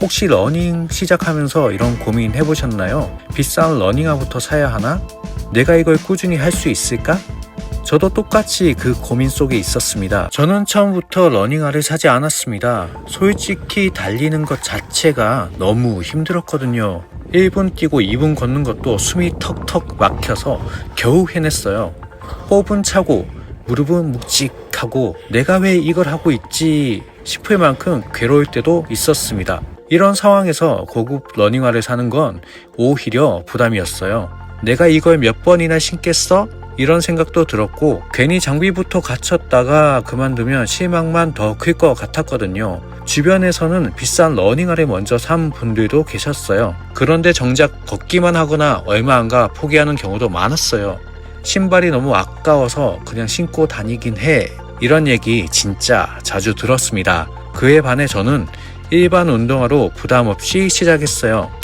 혹시 러닝 시작하면서 이런 고민 해보셨나요? 비싼 러닝화부터 사야 하나? 내가 이걸 꾸준히 할 수 있을까? 저도 똑같이 그 고민 속에 있었습니다. 저는 처음부터 러닝화를 사지 않았습니다. 솔직히 달리는 것 자체가 너무 힘들었거든요. 1분 뛰고 2분 걷는 것도 숨이 턱턱 막혀서 겨우 해냈어요. 호흡은 차고 무릎은 묵직 하고 내가 왜 이걸 하고 있지 싶을 만큼 괴로울 때도 있었습니다. 이런 상황에서 고급 러닝화를 사는 건 오히려 부담이었어요. 내가 이걸 몇 번이나 신겠어? 이런 생각도 들었고 괜히 장비부터 갖췄다가 그만두면 실망만 더 클 것 같았거든요. 주변에서는 비싼 러닝화를 먼저 산 분들도 계셨어요. 그런데 정작 걷기만 하거나 얼마 안가 포기하는 경우도 많았어요. 신발이 너무 아까워서 그냥 신고 다니긴 해. 이런 얘기 진짜 자주 들었습니다. 그에 반해 저는 일반 운동화로 부담 없이 시작했어요.